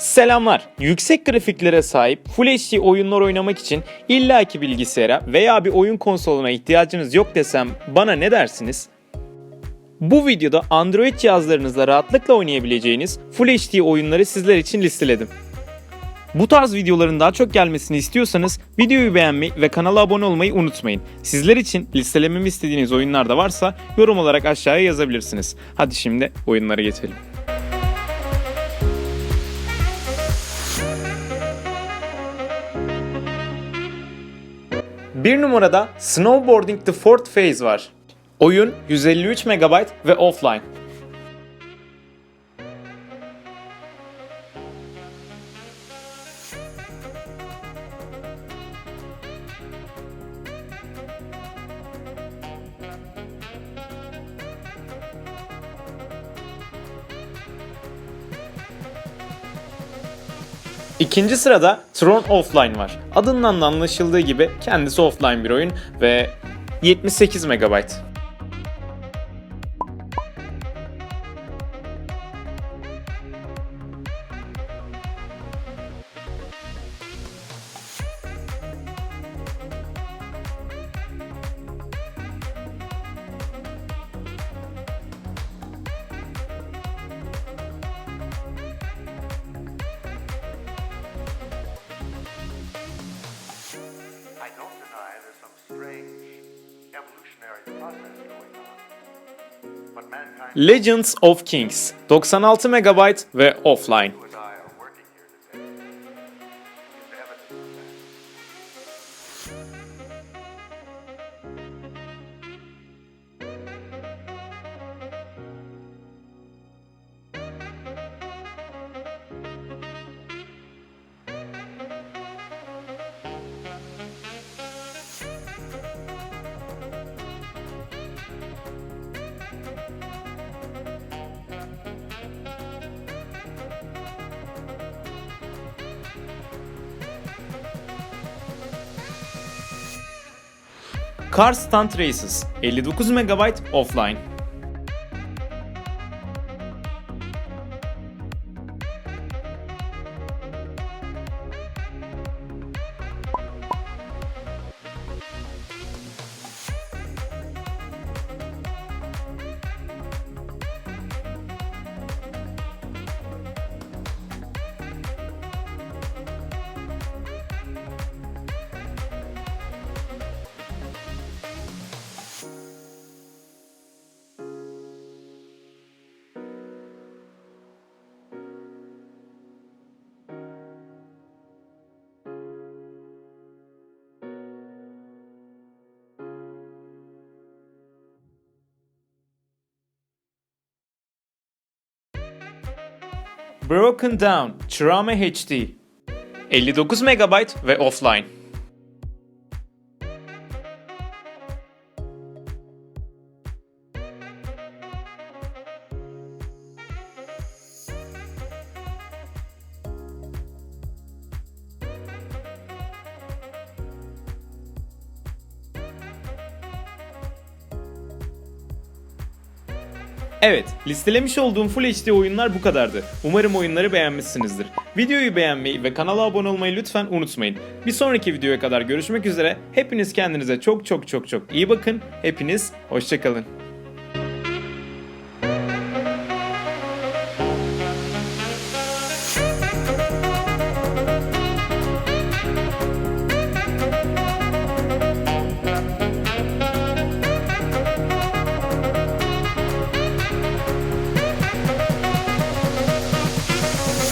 Selamlar. Yüksek grafiklere sahip Full HD oyunlar oynamak için illaki bilgisayara veya bir oyun konsoluna ihtiyacınız yok desem bana ne dersiniz? Bu videoda Android cihazlarınızla rahatlıkla oynayabileceğiniz Full HD oyunları sizler için listeledim. Bu tarz videoların daha çok gelmesini istiyorsanız videoyu beğenmeyi ve kanala abone olmayı unutmayın. Sizler için listelememi istediğiniz oyunlar da varsa yorum olarak aşağıya yazabilirsiniz. Hadi şimdi oyunlara geçelim. Bir numarada Snowboarding The Fourth Phase var. Oyun 153 MB ve offline. İkinci sırada Tron Offline var. Adından da anlaşıldığı gibi kendisi offline bir oyun ve 78 MB. Legends of Kings 96 MB ve offline. Car Stunt Races 59 MB offline. Broken Down Trauma HD 59 MB ve offline. Evet, listelemiş olduğum Full HD oyunlar bu kadardı. Umarım oyunları beğenmişsinizdir. Videoyu beğenmeyi ve kanala abone olmayı lütfen unutmayın. Bir sonraki videoya kadar görüşmek üzere. Hepiniz kendinize çok çok çok çok iyi bakın. Hepiniz hoşçakalın.